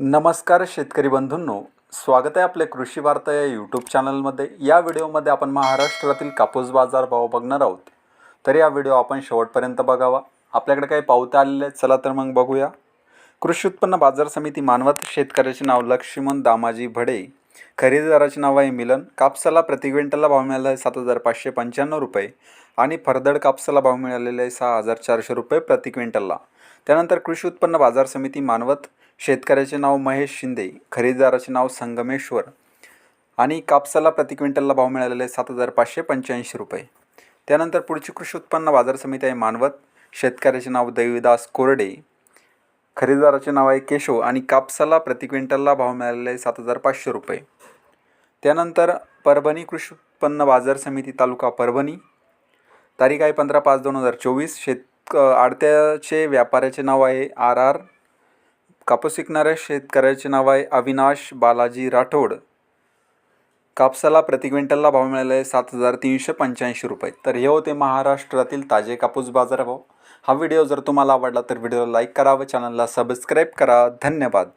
नमस्कार शेतकरी बंधूंनो. स्वागत आहे आपल्या कृषी वार्ता या यूट्यूब चॅनलमध्ये या व्हिडिओमध्ये आपण महाराष्ट्रातील कापूस बाजार भाव बघणार आहोत. तर या व्हिडिओ आपण शेवटपर्यंत बघावा. आपल्याकडे काही पावत्या आलेल्या आहेत चला तर मग बघूया. कृषी उत्पन्न बाजार समिती मानवत शेतकऱ्याचे नाव लक्ष्मण दामाजी भडे. खरेदीदाराचे नाव आहे मिलन. कापसाला प्रति क्विंटलला भाव मिळाला आहे सात हजार पाचशे पंच्याण्णव रुपये आणि फरदड कापसाला भाव मिळालेला आहे सहा हजार चारशे रुपये प्रति क्विंटलला. त्यानंतर कृषी उत्पन्न बाजार समिती मानवत शेतकऱ्याचे नाव महेश शिंदे खरेदीदाराचे नाव संगमेश्वर आणि कापसाला प्रति क्विंटलला भाव मिळालेले सात हजार पाचशे पंच्याऐंशी रुपये. त्यानंतर पुढची कृषी उत्पन्न बाजार समिती आहे मानवत. शेतकऱ्याचे नाव देवीदास कोरडे खरेदीदाराचे नाव आहे केशव आणि कापसाला प्रति क्विंटलला भाव मिळालेले आहे सात हजार पाचशे रुपये. त्यानंतर परभणी कृषी उत्पन्न बाजार समिती तालुका परभणी. तारीख आहे पंधरा पाच दोन हजार चोवीस. शेत आडत्याचे व्यापाऱ्याचे नाव आहे आर आर कापूस विकणाऱ्या शेतकऱ्याचे नाव आहे अविनाश बालाजी राठोड. कापसाला प्रति क्विंटलला भाव मिळाला आहे सात हजार तीनशे पंच्याऐंशी रुपये. तर हे होते महाराष्ट्रातील ताजे कापूस बाजारभाव. हा व्हिडिओ जर तुम्हाला आवडला तर व्हिडिओला लाईक करा व चॅनलला सबस्क्राईब करा. धन्यवाद.